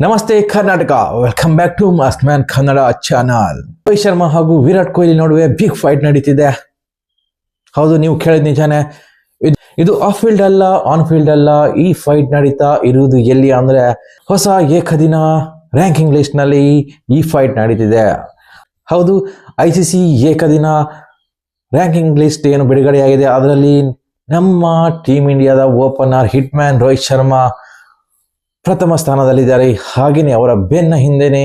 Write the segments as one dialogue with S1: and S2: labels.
S1: ನಮಸ್ತೆ Karnataka. Welcome back to mast man Kannada channel Rohit Sharma ಹಾಗೂ ವಿರಾಟ್ ಕೊಹ್ಲಿ ನಡುವೆ big fight ನಡೀತಿದೆ. ಹೌದು, ನೀವು ಕೇಳಿದ ನಿಜಾನೇ. ಇದ್- ಆಫ್ ಫೀಲ್ಡ್ ಅಲ್ಲ ಆನ್ ಫೀಲ್ಡ್ ಅಲ್ಲ, ಈ ಫೈಟ್ ನಡೀತಾ ಇರುವುದು ಎಲ್ಲಿ ಅಂದ್ರೆ ಹೊಸ ಏಕದಿನ ರ್ಯಾಂಕಿಂಗ್ ಲಿಸ್ಟ್ನಲ್ಲಿ ಈ ಫೈಟ್ ನಡೀತಿದೆ. ಹೌದು ಐ ಸಿ ಸಿ ಏಕದಿನ ರ್ಯಾಂಕಿಂಗ್ ಲಿಸ್ಟ್ ಏನು ಬಿಡುಗಡೆಯಾಗಿದೆ. ಅದರಲ್ಲಿ ನಮ್ಮ ಟೀಮ್ ಇಂಡಿಯಾದ opener hit man Rohit Sharma ಪ್ರಥಮ ಸ್ಥಾನದಲ್ಲಿದ್ದಾರೆ. ಹಾಗೆಯೇ ಅವರ ಬೆನ್ನ ಹಿಂದೆನೆ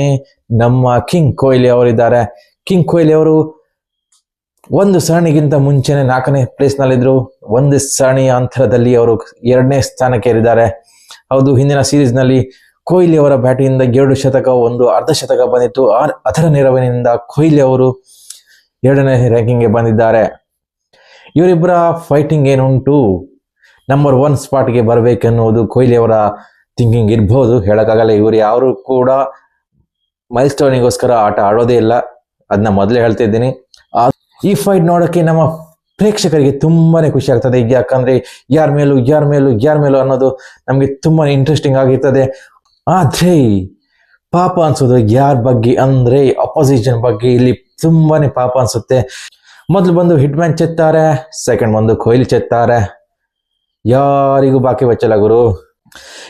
S1: ನಮ್ಮ ಕಿಂಗ್ ಕೊಹ್ಲಿ ಅವರಿದ್ದಾರೆ. ಕಿಂಗ್ ಕೊಹ್ಲಿ ಅವರು ಒಂದು ಸರಣಿಗಿಂತ ಮುಂಚೆನೆ ನಾಲ್ಕನೇ ಪ್ಲೇಸ್ ನಲ್ಲಿದ್ರು ಒಂದು ಸರಣಿಯ ಅಂತರದಲ್ಲಿ ಅವರು ಎರಡನೇ ಸ್ಥಾನಕ್ಕೆ ಏರಿದ್ದಾರೆ. ಹೌದು, ಹಿಂದಿನ ಸೀರೀಸ್ನಲ್ಲಿ ಕೊಹ್ಲಿ ಅವರ ಬ್ಯಾಟಿಂದ ಎರಡು ಶತಕ, ಒಂದು ಅರ್ಧ ಶತಕ ಬಂದಿತ್ತು. ಅದರ ನೆರವಿನಿಂದ ಕೊಹ್ಲಿ ಅವರು ಎರಡನೇ ರ್ಯಾಂಕಿಂಗ್ಗೆ ಬಂದಿದ್ದಾರೆ. ಇವರಿಬ್ಬರ ಫೈಟಿಂಗ್ ಏನುಂಟು? ನಂಬರ್ ಒನ್ ಸ್ಪಾಟ್ಗೆ ಬರಬೇಕೆನ್ನುವುದು ಕೊಹ್ಲಿ ಅವರ ಥಿಂಕಿಂಗ್ ಇರ್ಬೋದು ಹೇಳೋಕ್ಕಾಗಲ್ಲ. ಇವರು ಯಾರು ಕೂಡ ಮೈಲ್ ಸ್ಟೋನಿಗೋಸ್ಕರ ಆಟ ಆಡೋದೇ ಇಲ್ಲ. ಅದನ್ನ ಮೊದಲೇ ಹೇಳ್ತಿದ್ದೀನಿ ಇದ್ದೀನಿ. ಈ ಫೈಟ್ ನೋಡೋಕ್ಕೆ ನಮ್ಮ ಪ್ರೇಕ್ಷಕರಿಗೆ ತುಂಬಾನೇ ಖುಷಿ ಆಗ್ತದೆ. ಯಾಕಂದ್ರೆ ಯಾರ ಮೇಲೂ ಯಾರ ಮೇಲೂ ಯಾರ ಮೇಲೂ ಅನ್ನೋದು ನಮಗೆ ತುಂಬಾ ಇಂಟ್ರೆಸ್ಟಿಂಗ್ ಆಗಿರ್ತದೆ. ಆದ್ರೆ ಪಾಪ ಅನ್ಸೋದು ಯಾರ ಬಗ್ಗೆ ಅಂದ್ರೆ ಅಪೋಸಿಷನ್ ಬಗ್ಗೆ ಇಲ್ಲಿ ತುಂಬಾನೇ ಪಾಪ ಅನ್ಸುತ್ತೆ. ಮೊದಲು ಬಂದು ಹಿಟ್ ಮ್ಯಾನ್ ಚೆತ್ತಾರೆ ಸೆಕೆಂಡ್ ಬಂದು ಕೊಹ್ಲಿ ಚೆತ್ತಾರೆ. ಯಾರಿಗೂ ಬಾಕಿ ಬಚ್ಚಲ್ಲ ಗುರು.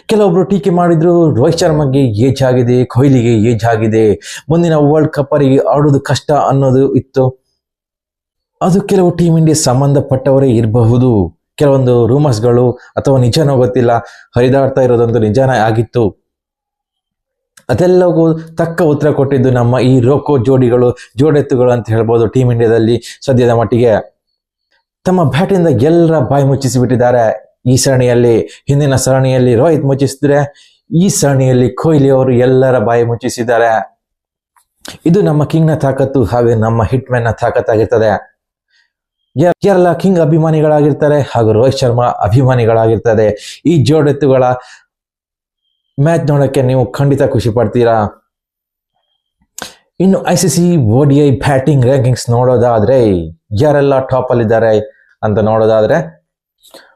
S1: ಕೆಲವೊಬ್ರು ಟೀಕೆ ಮಾಡಿದ್ರು, ರೋಹಿತ್ ಶರ್ಮಗೆ ಏಜ್ ಆಗಿದೆ, ಕೊಹ್ಲಿಗೆ ಏಜ್ ಆಗಿದೆ, ಮುಂದಿನ ವರ್ಲ್ಡ್ ಕಪ್ ಅವರಿಗೆ ಆಡೋದು ಕಷ್ಟ ಅನ್ನೋದು ಇತ್ತು. ಅದು ಕೆಲವು ಟೀಮ್ ಇಂಡಿಯಾ ಸಂಬಂಧಪಟ್ಟವರೇ ಇರಬಹುದು. ಕೆಲವೊಂದು ರೂಮರ್ಸ್ಗಳು ಅಥವಾ ನಿಜನೋ ಗೊತ್ತಿಲ್ಲ, ಹರಿದಾಡ್ತಾ ಇರೋದೊಂದು ನಿಜಾನೇ ಆಗಿತ್ತು. ಅದೆಲ್ಲವೂ ತಕ್ಕ ಉತ್ತರ ಕೊಟ್ಟಿದ್ದು ನಮ್ಮ ಈ ರೋಕೋ ಜೋಡಿಗಳು, ಜೋಡೆತ್ತುಗಳು ಅಂತ ಹೇಳ್ಬೋದು ಟೀಮ್ ಇಂಡಿಯಾದಲ್ಲಿ ಸದ್ಯದ ಮಟ್ಟಿಗೆ. ತಮ್ಮ ಬ್ಯಾಟಿಂದ ಎಲ್ಲರ ಬಾಯಿ ಮುಚ್ಚಿಸಿ ಬಿಟ್ಟಿದ್ದಾರೆ ಈ ಸರಣಿಯಲ್ಲಿ, ಹಿಂದಿನ ಸರಣಿಯಲ್ಲಿ ರೋಹಿತ್ ಮುಚ್ಚಿಸಿದ್ರೆ, ಈ ಸರಣಿಯಲ್ಲಿ ಕೊಹ್ಲಿ ಅವರು ಎಲ್ಲರ ಬಾಯಿ ಮುಚ್ಚಿಸಿದ್ದಾರೆ. ಇದು ನಮ್ಮ ಕಿಂಗ್ನ ತಾಕತ್ತು ಹಾಗೆ ನಮ್ಮ ಹಿಟ್ನ ತಾಕತ್ತಾಗಿರ್ತದೆ ಯಾರೆಲ್ಲ ಕಿಂಗ್ ಅಭಿಮಾನಿಗಳಾಗಿರ್ತಾರೆ ಹಾಗೂ ರೋಹಿತ್ ಶರ್ಮಾ ಅಭಿಮಾನಿಗಳಾಗಿರ್ತದೆ. ಈ ಜೋಡೆತ್ತುಗಳ ಮ್ಯಾಚ್ ನೋಡಕ್ಕೆ ನೀವು ಖಂಡಿತ ಖುಷಿ ಪಡ್ತೀರಾ? ಇನ್ನು I C C ODI batting rankings ನೋಡೋದಾದ್ರೆ, ಯಾರೆಲ್ಲ ಟಾಪ್ ಅಲ್ಲಿದ್ದಾರೆ ಅಂತ ನೋಡೋದಾದ್ರೆ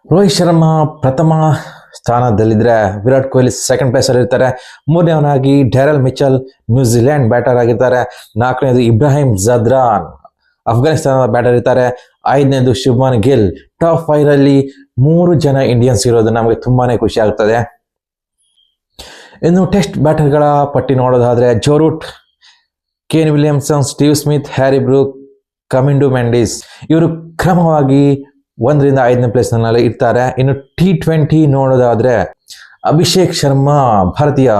S1: ರೋಹಿತ್ ಶರ್ಮಾ ಪ್ರಥಮ ಸ್ಥಾನದಲ್ಲಿದ್ದರೆ ವಿರಾಟ್ ಕೊಹ್ಲಿ ಸೆಕೆಂಡ್ ಪ್ಲೇಸ್ ಅಲ್ಲಿ ಇರ್ತಾರೆ. ಮೂರನೇವನಾಗಿ Daryl Mitchell New Zealand batter ಆಗಿರ್ತಾರೆ. ನಾಲ್ಕನೇದು ಇಬ್ರಾಹಿಂ ಜದ್ರಾನ್ ಅಫ್ಘಾನಿಸ್ತಾನದ ಬ್ಯಾಟರ್ ಇರ್ತಾರೆ. ಐದನೇದು ಶುಭ್ಮನ್ ಗಿಲ್. ಟಾಪ್ ಫೈವ್ ಅಲ್ಲಿ ಮೂರು ಜನ ಇಂಡಿಯನ್ಸ್ ಇರೋದು ನಮಗೆ ತುಂಬಾನೇ ಖುಷಿ ಆಗ್ತದೆ. ಇನ್ನು ಟೆಸ್ಟ್ ಬ್ಯಾಟರ್ಗಳ ಪಟ್ಟಿ ನೋಡೋದಾದ್ರೆ Joe Root Kane Williamson Steve Smith Harry Brook Kamindu Mendis ಇವರು ಕ್ರಮವಾಗಿ ಒಂದರಿಂದ ಐದನೇ ಪ್ಲೇಸ್ನಲ್ಲಿ ಇರ್ತಾರೆ ಇನ್ನು ಟಿ ಟ್ವೆಂಟಿ ನೋಡೋದಾದ್ರೆ ಅಭಿಷೇಕ್ ಶರ್ಮಾ ಭಾರತೀಯ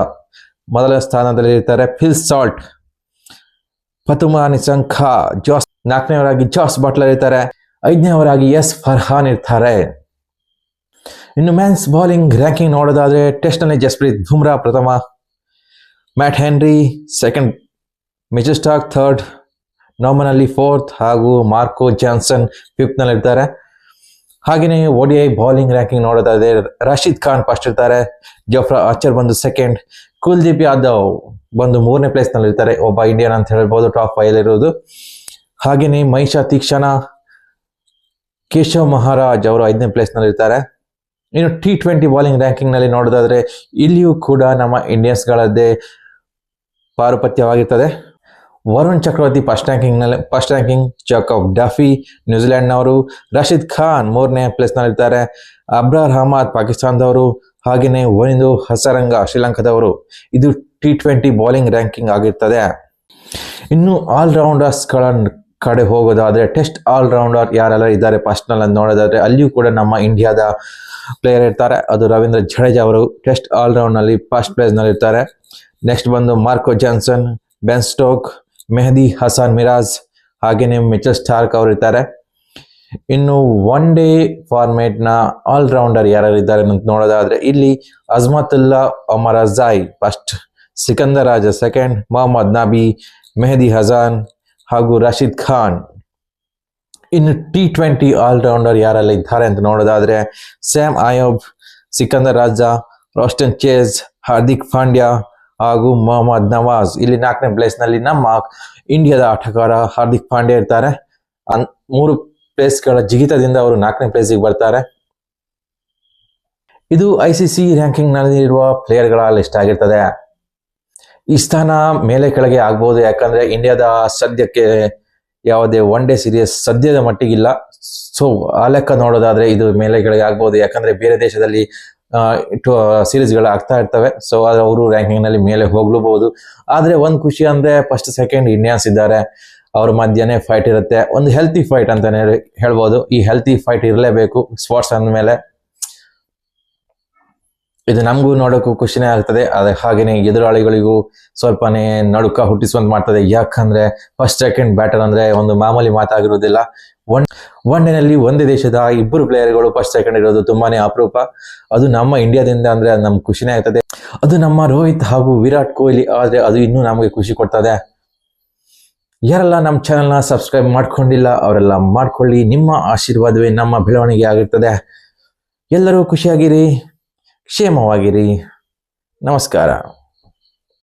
S1: ಮೊದಲ ಸ್ಥಾನದಲ್ಲಿ ಇರ್ತಾರೆ. ಫಿಲ್ ಸಾಲ್ಟ್ ಫತುಮಾ ನಿಸಂಖ ಜಾಸ್ ನಾಲ್ಕನೇವರಾಗಿ ಜಾಸ್ ಬಟ್ಲರ್ ಇರ್ತಾರೆ. ಐದನೇವರಾಗಿ ಎಸ್ ಫರ್ಹಾನ್ ಇರ್ತಾರೆ. ಇನ್ನು ಮ್ಯಾನ್ಸ್ ಬೌಲಿಂಗ್ ರ್ಯಾಂಕಿಂಗ್ ನೋಡೋದಾದ್ರೆ ಟೆಸ್ಟ್ನಲ್ಲಿ ಜಸ್ಪ್ರೀತ್ ಬುಮ್ರಾ ಪ್ರಥಮ ಮ್ಯಾಟ್ ಹೆನ್ರಿ ಸೆಕೆಂಡ್ ಮೆಜೆಸ್ಟಾಕ್ ಥರ್ಡ್ ನಾಮನಲ್ಲಿ ಫೋರ್ತ್ ಹಾಗೂ ಮಾರ್ಕೋ ಜಾನ್ಸನ್ ಫಿಫ್ತ್ ನಲ್ಲಿ ಒ ಓಡಿಐ ಬೌಲಿಂಗ್ ರ್ಯಾಂಕಿಂಗ್ ನೋಡೋದಾದ್ರೆ ರಶೀದ್ ಖಾನ್ ಫಸ್ಟ್ ಇರ್ತಾರೆ, ಜಫ್ರಾ ಆರ್ಚರ್ ಬಂದು ಸೆಕೆಂಡ್ ಕುಲ್ದೀಪ್ ಯಾದವ್ ಬಂದು ಮೂರನೇ ಪ್ಲೇಸ್ನಲ್ಲಿ ಇರ್ತಾರೆ ಒಬ್ಬ ಇಂಡಿಯನ್ ಅಂತ ಹೇಳ್ಬೋದು ಟಾಪ್ ಫೈವ್ ಇರೋದು. ಹಾಗೆಯೇ ಮಹಿಷಾ ತೀಕ್ಷಣ ಕೇಶವ್ ಮಹಾರಾಜ್ ಅವರು ಐದನೇ ಪ್ಲೇಸ್ನಲ್ಲಿ ಇರ್ತಾರೆ ಇನ್ನು ಟಿ ಟ್ವೆಂಟಿ ಬೌಲಿಂಗ್ ರ್ಯಾಂಕಿಂಗ್ನಲ್ಲಿ ನೋಡೋದಾದ್ರೆ ಇಲ್ಲಿಯೂ ಕೂಡ ನಮ್ಮ ಇಂಡಿಯನ್ಸ್ ಗಳದ್ದೇ ಪಾರುಪತ್ಯವಾಗಿರ್ತದೆ. ವರುಣ್ ಚಕ್ರವರ್ತಿ ಫಸ್ಟ್ ರ್ಯಾಂಕಿಂಗ್ನಲ್ಲಿ ಫಸ್ಟ್ ರ್ಯಾಂಕಿಂಗ್ ಜಾಕಬ್ ಡಫಿ ನ್ಯೂಜಿಲೆಂಡ್ನವರು ರಶೀದ್ ಖಾನ್ ಮೂರನೇ ಪ್ಲೇಸ್ನಲ್ಲಿ ಇರ್ತಾರೆ ಅಬ್ರಾರ್ ಅಹಮದ್ ಪಾಕಿಸ್ತಾನದವರು ಹಾಗೆಯೇ ವನಿಂದು ಹಸರಂಗ ಶ್ರೀಲಂಕಾದವರು. ಇದು ಟಿ ಟ್ವೆಂಟಿ ಬೌಲಿಂಗ್ ರ್ಯಾಂಕಿಂಗ್ ಆಗಿರ್ತದೆ. ಇನ್ನು ಆಲ್ ರೌಂಡರ್ಸ್ಗಳ ಕಡೆ ಹೋಗೋದಾದ್ರೆ ಟೆಸ್ಟ್ ಆಲ್ ರೌಂಡರ್ ಯಾರೆಲ್ಲ ಇದ್ದಾರೆ ಫಸ್ಟ್ನಲ್ಲಿ ನೋಡೋದಾದ್ರೆ, ಅಲ್ಲಿಯೂ ಕೂಡ ನಮ್ಮ ಇಂಡಿಯಾದ ಪ್ಲೇಯರ್ ಇರ್ತಾರೆ. ಅದು ರವೀಂದ್ರ ಜಡೇಜಾ ಅವರು ಟೆಸ್ಟ್ ಆಲ್ ರೌಂಡ್ನಲ್ಲಿ ಫಸ್ಟ್ ಪ್ಲೇಸ್ನಲ್ಲಿ ಇರ್ತಾರೆ ನೆಕ್ಸ್ಟ್ ಬಂದು Marco Jansen Ben Stokes Mehdi, Hasan Miraz, ಹಾಗೇನೆ ಮಿಚಲ್ ಸ್ಟಾರ್ಕ್ ಅವರು ಇರ್ತಾರೆ ಇನ್ನು ಒನ್ ಡೇ ಫಾರ್ಮೇಟ್ನ ಆಲ್ ರೌಂಡರ್ ಯಾರು ಇದ್ದಾರೆ ಅಂತ ನೋಡೋದಾದ್ರೆ, ಇಲ್ಲಿ Azmatullah Omarzai first Sikandar Raza second Mohammad Nabi, Mehdi Hasan ಹಾಗೂ ರಶೀದ್ ಖಾನ್. ಇನ್ನು ಟಿ ಟ್ವೆಂಟಿ ಆಲ್ರೌಂಡರ್ ಯಾರೆಲ್ಲ ಇದ್ದಾರೆ ಅಂತ ನೋಡೋದಾದ್ರೆ ಸ್ಯಾಮ್ ಆಯೋಬ್ ಸಿಕಂದರ್ ರಾಜಾ ರೋಸ್ಟನ್ ಚೇಸ್ ಹಾರ್ದಿಕ್ ಪಾಂಡ್ಯ ಹಾಗೂ ಮೊಹಮ್ಮದ್ ನವಾಜ್. ಇಲ್ಲಿ ನಾಲ್ಕನೇ ಪ್ಲೇಸ್ನಲ್ಲಿ ನಮ್ಮ ಇಂಡಿಯಾದ ಆಟಗಾರ ಹಾರ್ದಿಕ್ ಪಾಂಡ್ಯ ಇರ್ತಾರೆ. ಮೂರು ಪ್ಲೇಸ್ಗಳ ಜಿಗಿತದಿಂದ ಅವರು ನಾಲ್ಕನೇ ಪ್ಲೇಸಿಗೆ ಬರ್ತಾರೆ. ಇದು ಐ ಸಿ ಸಿ ಇರುವ ಪ್ಲೇಯರ್ಗಳ ಲಿಸ್ಟ್ ಆಗಿರ್ತದೆ. ಈ ಸ್ಥಾನ ಮೇಲೆ ಕೆಳಗೆ ಆಗ್ಬೋದು. ಯಾಕಂದ್ರೆ ಇಂಡಿಯಾದ ಸದ್ಯಕ್ಕೆ ಯಾವುದೇ ಒನ್ ಡೇ ಸೀರೀಸ್ ಸದ್ಯದ ಮಟ್ಟಿಗಿಲ್ಲ. ಸೊ ಆ ಲೆಕ್ಕ ನೋಡೋದಾದ್ರೆ ಇದು ಮೇಲೆ ಕೆಳಗೆ ಆಗ್ಬೋದು. ಯಾಕಂದ್ರೆ ಬೇರೆ ದೇಶದಲ್ಲಿ ಸೀರೀಸ್ಗಳು ಆಗ್ತಾ ಇರ್ತವೆ. ಸೊ ಅವರು ರ್ಯಾಂಕಿಂಗ್ನಲ್ಲಿ ಮೇಲೆ ಹೋಗ್ಲೂಬಹುದು. ಆದ್ರೆ ಒಂದ್ ಖುಷಿ ಅಂದ್ರೆ ಫಸ್ಟ್ ಸೆಕೆಂಡ್ ಇಂಡಿಯನ್ಸ್ ಇದ್ದಾರೆ. ಅವ್ರ ಮಧ್ಯನೇ ಫೈಟ್ ಇರುತ್ತೆ. ಒಂದು ಹೆಲ್ತಿ ಫೈಟ್ ಹೇಳಿ- ಹೇಳ್ಬೋದು. ಈ ಹೆಲ್ತಿ ಫೈಟ್ ಇರಲೇಬೇಕು ಸ್ಪೋರ್ಟ್ಸ್ ಅಂದಮೇಲೆ. ಇದು ನಮಗೂ ನೋಡೋಕ್ಕೂ ಖುಷಿನೇ ಆಗ್ತದೆ. ಅದೇ ಹಾಗೇನೆ ಎದುರಾಳಿಗಳಿಗೂ ಸ್ವಲ್ಪನೇ ನಡುಕ ಹುಟ್ಟಿಸುವಂತ ಮಾಡ್ತದೆ. ಯಾಕಂದ್ರೆ ಫಸ್ಟ್ ಸೆಕೆಂಡ್ ಬ್ಯಾಟರ್ ಅಂದ್ರೆ ಒಂದು ಮಾಮೂಲಿ ಮಾತಾಗಿರೋದಿಲ್ಲ. ಒನ್ ಒನ್ ಡೇನಲ್ಲಿ ಒಂದೇ ದೇಶದ ಇಬ್ಬರು ಪ್ಲೇಯರ್ಗಳು ಫಸ್ಟ್ ಸೆಕೆಂಡ್ ಇರೋದು ತುಂಬಾನೇ ಅಪರೂಪ. ಅದು ನಮ್ಮ ಇಂಡಿಯಾದಿಂದ ಅಂದ್ರೆ ಅದು ನಮ್ಗೆ ಖುಷಿನೇ ಆಗ್ತದೆ. ಅದು ನಮ್ಮ ರೋಹಿತ್ ಹಾಗೂ ವಿರಾಟ್ ಕೊಹ್ಲಿ ಆದ್ರೆ ಅದು ಇನ್ನೂ ನಮಗೆ ಖುಷಿ ಕೊಡ್ತದೆ. ಯಾರೆಲ್ಲ ನಮ್ಮ ಚಾನೆಲ್ನ ಸಬ್ಸ್ಕ್ರೈಬ್ ಮಾಡ್ಕೊಂಡಿಲ್ಲ, ಅವರೆಲ್ಲ ಮಾಡ್ಕೊಳ್ಳಿ. ನಿಮ್ಮ ಆಶೀರ್ವಾದವೇ ನಮ್ಮ ಬೆಳವಣಿಗೆ ಆಗಿರ್ತದೆ. ಎಲ್ಲರೂ ಖುಷಿಯಾಗಿರಿ. ಕ್ಷೇಮವಾಗಿರಿ. ನಮಸ್ಕಾರ.